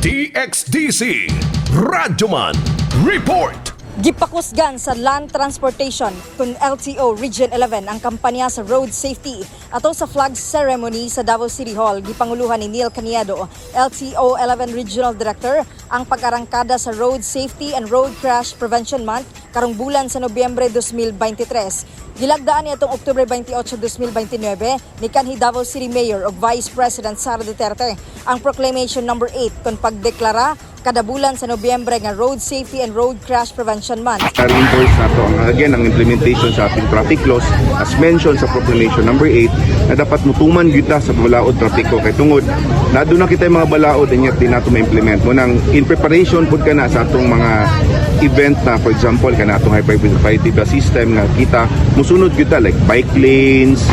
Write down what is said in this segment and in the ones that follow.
DXDC Radyoman Report Gipakusgan sa Land Transportation kun LTO Region 11 ang kampanya sa road safety. Ato sa flag ceremony sa Davao City Hall gipanguluhan ni Neil Caniado LTO 11 Regional Director ang pag-arangkada sa Road Safety and Road Crash Prevention Month karong bulan sa Nobyembre 2023 Gilagdaan niya itong Oktubre 28, 2029 ni kanhi Davao City Mayor ug Vice President Sara Duterte. Ang Proclamation number 8 kon pagdeklara kada bulan sa Nobyembre nga Road Safety and Road Crash Prevention Month. reinforce na to. Ang again ang implementation sa ating traffic laws as mentioned sa proclamation number 8 na dapat mutuman gyud sa balaod trapiko. Kay tungod na doon na kita mga balaod and yet di nato ma-implement. Mo nang in preparation pud ka na sa atong mga event na for example kana atong hypervisibility system nga kita musunod gyud like bike lanes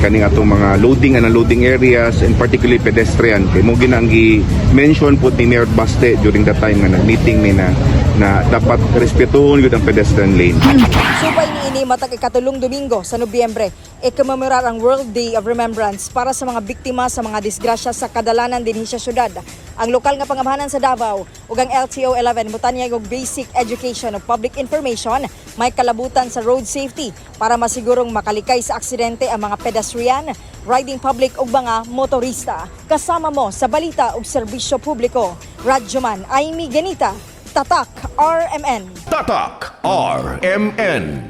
kaning atong mga loading and unloading areas and particularly pedestrian. Kay mo ginang gi-mention pud ni Mayor Baste during that time nga nag-meeting ni na na dapat respetuhon gyud ang pedestrian lane. Subay ni ini matag ikatulong Domingo sa Nobyembre, ikamemorar ang World Day of Remembrance para sa mga biktima sa mga disgrasya sa kadalanan din sa syudad. Ang lokal nga pangamhanan sa Davao ug ang LTO 11 mutanyag og basic education of public information may kalabutan sa road safety para masigurong makalikay sa aksidente ang mga pedestrian, riding public ug mga motorista. Kasama mo sa balita ug serbisyo publiko. Radyoman Aimee Ganita, Tatak RMN. Tatak RMN